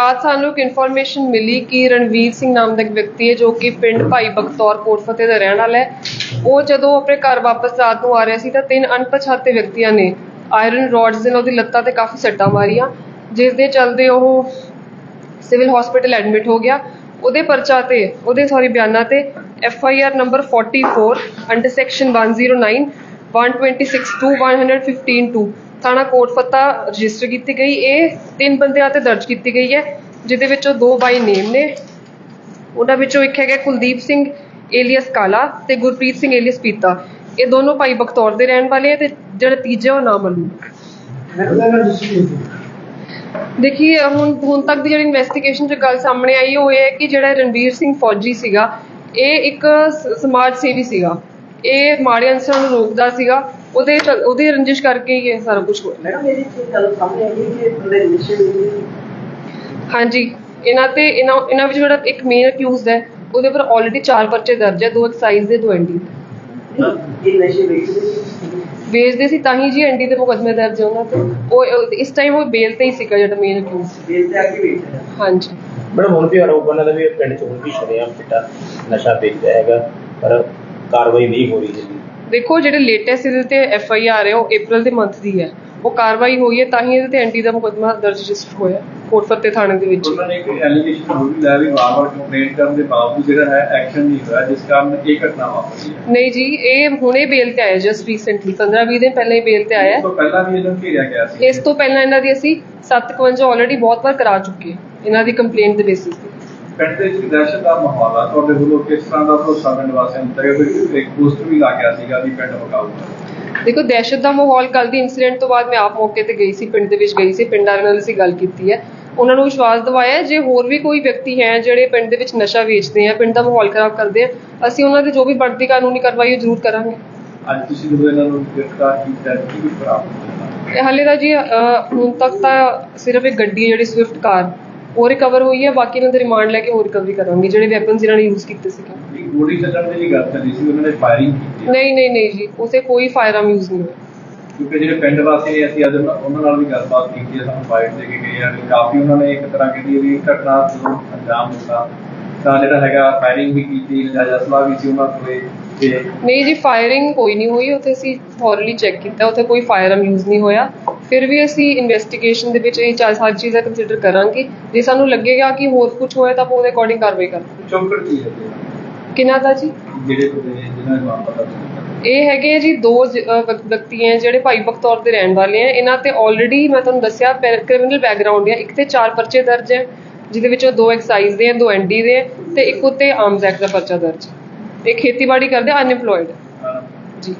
ਰਾਤ ਸਾਨੂੰ ਇੱਕ ਇਨਫੋਰਮੇਸ਼ਨ ਮਿਲੀ ਕਿ ਰਣਵੀਰ ਸਿੰਘ ਨਾਮ ਦਾ ਇੱਕ ਵਿਅਕਤੀ ਹੈ ਜੋ ਕਿ ਪਿੰਡ ਭਾਈ ਬਖਤੌਰ ਕੋਟ ਦਾ ਰਹਿਣ ਵਾਲਾ ਹੈ, ਉਹ ਜਦੋਂ ਆਪਣੇ ਘਰ ਵਾਪਸ ਰਾਤ ਨੂੰ ਆ ਰਿਹਾ ਸੀ ਤਾਂ ਤਿੰਨ ਅਣਪਛਾਤੇ ਵਿਅਕਤੀਆਂ ਨੇ ਆਇਰਨ ਰੋਡਸ ਦੇ ਨਾਲ ਉਹਦੀ ਲੱਤਾਂ ਤੇ ਕਾਫੀ ਸੱਟਾਂ ਮਾਰੀਆਂ, ਜਿਸ ਦੇ ਚਲਦੇ ਉਹ ਸਿਵਲ ਹਸਪੀਟਲ ਐਡਮਿਟ ਹੋ ਗਿਆ। ਉਹਦੇ ਪਰਚਾ ਤੇ, ਉਹਦੇ ਸੌਰੀ ਬਿਆਨਾਂ ਤੇ F I R number 44 under section 109 126 115 two ਥਾਣਾ ਕੋਟ ਫੱਤਾ ਰਜਿਸਟਰ ਕੀਤੀ ਗਈ। ਇਹ ਤਿੰਨ ਬੰਦਿਆਂ ਤੇ ਦਰਜ ਕੀਤੀ ਗਈ ਹੈ, ਜਿਹਦੇ ਵਿੱਚੋਂ ਦੋ ਬਾਈ ਨੇਮ ਨੇ। ਉਹਨਾਂ ਵਿੱਚੋਂ ਇੱਕ ਹੈਗਾ ਕੁਲਦੀਪ ਸਿੰਘ ਏਲੀਅਸ ਕਾਲਾ ਤੇ ਗੁਰਪ੍ਰੀਤ ਸਿੰਘ ਏਲੀਅਸ ਪੀਤਾ। ਇਹ ਦੋਨੋਂ ਭਾਈ ਬਖਤੌਰ ਦੇ ਰਹਿਣ ਵਾਲੇ ਆ ਤੇ ਜਿਹੜਾ ਤੀਜਾ ਉਹ ਨਾਮਲੂਮ ਦੇਖੀਏ, ਹੁਣ ਹੁਣ ਤੱਕ ਦੀ ਜਿਹੜੀ ਇਨਵੈਸਟੀਗੇਸ਼ਨ 'ਚ ਗੱਲ ਸਾਹਮਣੇ ਆਈ, ਉਹ ਇਹ ਹੈ ਕਿ ਜਿਹੜਾ ਰਣਵੀਰ ਸਿੰਘ ਫੌਜੀ ਸੀਗਾ, ਇਹ ਇੱਕ ਸਮਾਜ ਸੇਵੀ ਸੀਗਾ। ਇਹ ਮਾੜੇ ਅੰਸਰਾਂ ਨੂੰ ਰੋਕਦਾ ਸੀਗਾ। ਉਹਦੇ ਚੱਲ- ਉਹਦੀ ਰੰਜਿਸ਼ ਕਰਕੇ ਹੀ ਇਹ ਸਾਰਾ ਕੁਝ ਹੋਇਆ। ਮੈਡਮ ਮੇਰੀ ਇੱਕ ਗੱਲ ਸਾਹਮਣੇ ਆਈ ਹੈ ਕਿ ਬੰਦੇ ਰਿਲੇਸ਼ਨ ਹਾਂਜੀ ਇਹਨਾਂ ਤੇ ਇਹਨਾਂ ਇਹਨਾਂ ਵਿੱਚ ਜਿਹੜਾ ਇੱਕ ਮੇਨ ਅਕਿਊਜ਼ਡ ਹੈ ਉਹਦੇ ਉੱਪਰ ਆਲਰੇਡੀ ਚਾਰ ਪਰਚੇ ਦਰਜ ਹੈ ਦੋ ਐਕਸਾਈਜ਼ ਦੇ ਦੋ ਇਹ ਨਸ਼ੇ ਵੇਚਦੇ ਸੀ? ਵੇਚਦੇ ਸੀ ਤਾਂ ਹੀ ਜੀ ਐਨਡੀ ਦੇ ਮੁਕੱਦਮੇ ਦਰਜ ਹੈ ਉਹਨਾਂ ਤੇ। ਉਹ ਉਹ- ਇਸ ਟਾਈਮ ਉਹ ਬੇਲ ਤੇ ਹੀ ਸੀਗਾ ਜਿਹੜਾ ਮੇਨ ਅਕਿਊਜ਼ਡ ਵੇਚਦੇ ਆ ਕੇ ਵੇਚਦੇ ਆ ਹਾਂਜੀ। ਮੈਡਮ ਹੁਣ ਵੀ ਆਰੋਪ ਉਹਨਾਂ ਦਾ ਵੀ ਇਹ ਪਿੰਡ ਚ ਹੁਣ ਵੀ ਸ਼ਰੇਆਮ ਚਿੱਟਾ ਨਸ਼ਾ ਵੇਚਦਾ ਹੈਗਾ ਪਰ ਕਾਰਵਾਈ ਨਹੀਂ ਹੋ ਰਹੀ ਜੀ ਦੇਖੋ ਜਿਹੜੇ ਲੇਟੈਸਟ ਇਹਦੇ ਤੇ ਐਫ ਆਈ ਆਰ ਹੈ ਉਹ April ਦੇ ਮੰਥ ਦੀ ਹੈ। ਉਹ ਕਾਰਵਾਈ ਹੋਈ ਹੈ ਤਾਂ ਹੀ ਇਹਦੇ ਤੇ ਐਨਡੀ ਦਾ ਮੁਕੱਦਮਾ ਦਰਜ ਰਜਿਸਟਰ ਹੋਇਆ ਕੋਟ ਫਤਿਹ ਥਾਣੇ ਦੇ ਵਿੱਚ। ਉਹਨਾਂ ਨੇ ਇੱਕ ਐਲੀਗੇਸ਼ਨ ਹੋਰ ਵੀ ਲਾਇਆ ਵੀ ਵਾਰ-ਵਾਰ ਕੰਪਲੇਂਟ ਕਰਨ ਦੇ ਬਾਵਜੂਦ ਜਿਹੜਾ ਹੈ ਐਕਸ਼ਨ ਨਹੀਂ ਹੋਇਆ ਜਿਸ ਕਾਰਨ ਇਹ ਘਟਨਾ ਵਾਪਰੀ ਹੈ? ਨਹੀਂ ਜੀ ਇਹ ਹੁਣੇ ਬੇਲ ਤੇ ਆਇਆ ਜਸਟ ਰੀਸੈਂਟਲੀ 15-20 ਦਿਨ ਪਹਿਲਾਂ ਹੀ ਬੇਲ ਤੇ ਆਇਆ ਇਸ ਹੈ। ਤੋਂ ਪਹਿਲਾਂ ਵੀ ਇਹਨਾਂ ਨੂੰ ਘੇਰਿਆ ਗਿਆ ਸੀ? ਇਸ ਤੋਂ ਪਹਿਲਾਂ ਇਹਨਾਂ ਦੀ ਅਸੀਂ 751 ਆਲਰੇਡੀ ਬਹੁਤ ਵਾਰ ਕਰਾ ਚੁੱਕੇ ਹਾਂ ਇਹਨਾਂ ਦੀ ਕੰਪਲੇਂਟ ਦੇ ਬੇਸਿਸ ਤੇ। ਪਿੰਡ ਦੇ ਵਿੱਚ ਦਹਿਸ਼ਤ ਦਾ ਮਾਹੌਲ ਆ। ਤੁਹਾਡੇ ਵੱਲੋਂ ਕਿਸ ਤਰ੍ਹਾਂ ਦਾ ਭਰੋਸਾ ਪਿੰਡ ਵਾਸੀਆਂ ਨੂੰ ਗਿਆ? ਕੋਈ ਇੱਕ ਪੋਸਟਰ ਵੀ ਲਾ ਗਿਆ ਸੀਗਾ ਵੀ ਪਿੰਡ ਮਕਾਊ ਦੇਖੋ ਦਹਿਸ਼ਤ ਦਾ ਮਾਹੌਲ ਕੱਲ ਦੀ ਇਨਸੀਡੈਂਟ ਤੋਂ ਬਾਅਦ ਮੈਂ ਆਪ ਮੌਕੇ ਤੇ ਗਈ ਸੀ ਪਿੰਡ ਦੇ ਵਿੱਚ ਗਈ ਸੀ ਪਿੰਡਾਂ ਨਾਲ ਅਸੀਂ ਗੱਲ ਕੀਤੀ ਹੈ। ਉਹਨਾਂ ਨੂੰ ਵਿਸ਼ਵਾਸ ਦਿਵਾਇਆ ਜੇ ਹੋਰ ਵੀ ਕੋਈ ਵਿਅਕਤੀ ਹੈ ਜਿਹੜੇ ਪਿੰਡ ਦੇ ਵਿੱਚ ਨਸ਼ਾ ਵੇਚਦੇ ਆ ਪਿੰਡ ਦਾ ਮਾਹੌਲ ਖਰਾਬ ਕਰਦੇ ਆ ਅਸੀਂ ਉਹਨਾਂ ਦੇ ਜੋ ਵੀ ਬਣਦੀ ਕਾਨੂੰਨੀ ਕਾਰਵਾਈ ਉਹ ਜ਼ਰੂਰ ਕਰਾਂਗੇ। ਅੱਜ ਤੁਸੀਂ ਜਦੋਂ ਇਹਨਾਂ ਨੂੰ ਗ੍ਰਿਫਤਾਰ ਕੀਤਾ ਕੀ ਕੁਝ ਪ੍ਰਾਪਤ ਹੋਇਆ? ਹਾਲੇ ਤਾਂ ਜੀ ਹੁਣ ਤੱਕ ਤਾਂ ਸਿਰਫ ਇੱਕ ਗੱਡੀ ਜਿਹੜੀ ਸਵਿਫਟ ਕਾਰ। ਉਹ ਰਿਕਵਰ ਹੋਈ ਹੈ ਬਾਕੀ ਇਹਨਾਂ ਦੇ ਰਿਮਾਂਡ ਲੈ ਕੇ ਹੋਰ ਰਿਕਵਰੀ ਕਰਾਂਗੇ ਜਿਹੜੇ ਵੈਪਨਸ ਇਹਨਾਂ ਨੇ ਯੂਜ਼ ਕੀਤੇ ਇੱਕ ਗੋਲੀ ਚੱਲਣ ਦੀ ਗੱਲ ਚੱਲੀ ਸੀ ਉਹਨਾਂ ਨੇ ਫਾਇਰਿੰਗ ਕੀਤੀ। ਨਹੀਂ ਨਹੀਂ ਨਹੀਂ ਜੀ ਉਸੇ ਕੋਈ ਫਾਇਰ ਯੂਜ਼ ਨਹੀਂ ਹੋਇਆ। ਕਿਉਂਕਿ ਜਿਹੜੇ ਪਿੰਡ ਵਾਸੀ ਨੇ ਅਸੀਂ ਅੱਜ ਉਹਨਾਂ ਨਾਲ ਵੀ ਗੱਲਬਾਤ ਕੀਤੀ ਹੈ ਸਾਨੂੰ ਫਾਈਟ ਦੇ ਕੇ ਗਏ ਆ ਕਾਫੀ ਉਹਨਾਂ ਨੇ ਇੱਕ ਤਰ੍ਹਾਂ ਕਹਿੰਦੀ ਵੀ ਘਟਨਾ ਨੂੰ ਅੰਜਾਮ ਦਿੱਤਾ। ਤਾਂ ਜਿਹੜਾ ਹੈਗਾ ਫਾਇਰਿੰਗ ਵੀ ਕੀਤੀ ਨਜਾਇਜ਼ ਅਸਲਾ ਵੀ ਸੀ ਉਹਨਾਂ ਕੋਲੇ ਤੇ ਨਹੀਂ ਜੀ ਫਾਇਰਿੰਗ ਕੋਈ ਨਹੀਂ ਹੋਈ ਉੱਥੇ ਅਸੀਂ ਥੋਰਲੀ ਚੈੱਕ ਕੀਤਾ ਉੱਥੇ ਕੋਈ ਫਾਇਰ ਯੂਜ਼ ਨਹੀਂ ਹੋਇਆ। ਫਿਰ ਵੀ ਅਸੀਂ ਇਨਵੈਸਟੀਗੇਸ਼ਨ ਦੇ ਵਿੱਚ ਇਹ ਚਾਰ ਸਾਰੀ ਚੀਜ਼ਾਂ ਕੰਸੀਡਰ ਕਰਾਂਗੇ। ਜੇ ਸਾਨੂੰ ਲੱਗੇਗਾ ਕਿ ਹੋਰ ਕੁਝ ਹੋਇਆ ਤਾਂ ਆਪਾਂ ਉਹਦੇ ਅਕੋਰਡਿੰਗ ਕਾਰਵਾਈ ਕਰਾਂਗੇ ਚੌਕੜ ਕੀ ਹੈ? ਕਿਹਨਾਂ ਦਾ ਜੀ? ਜਿਹੜੇ ਜਿਹਨਾਂ ਦਾ ਪਤਾ ਇਹ ਹੈਗੇ ਜੀ ਦੋ ਵਿਅਕਤੀ ਹੈ ਜਿਹੜੇ ਭਾਈ ਬਖਤੌਰ ਦੇ ਰਹਿਣ ਵਾਲੇ ਹੈ। ਇਹਨਾਂ ਤੇ ਆਲਰੇਡੀ ਮੈਂ ਤੁਹਾਨੂੰ ਦੱਸਿਆ ਕ੍ਰਿਮੀਨਲ ਬੈਕਗ੍ਰਾਉਂਡ ਹੈ ਇੱਕ ਤੇ ਚਾਰ ਪਰਚੇ ਦਰਜ ਹੈ ਜਿਹਦੇ ਵਿੱਚੋਂ ਦੋ ਐਕਸਾਈਜ਼ ਦੇ ਹੈ ਦੋ ਐਨਡੀ ਦੇ ਤੇ ਇੱਕ ਉੱਤੇ ਆਰਮਸ ਐਕਟ ਦਾ ਪਰਚਾ ਦਰਜ ਹੈ। ਇਹ ਖੇਤੀਬਾੜੀ ਕਰਦੇ ਅਨਇੰਪਲੋਇਡ ਹਾਂ। ਜੀ।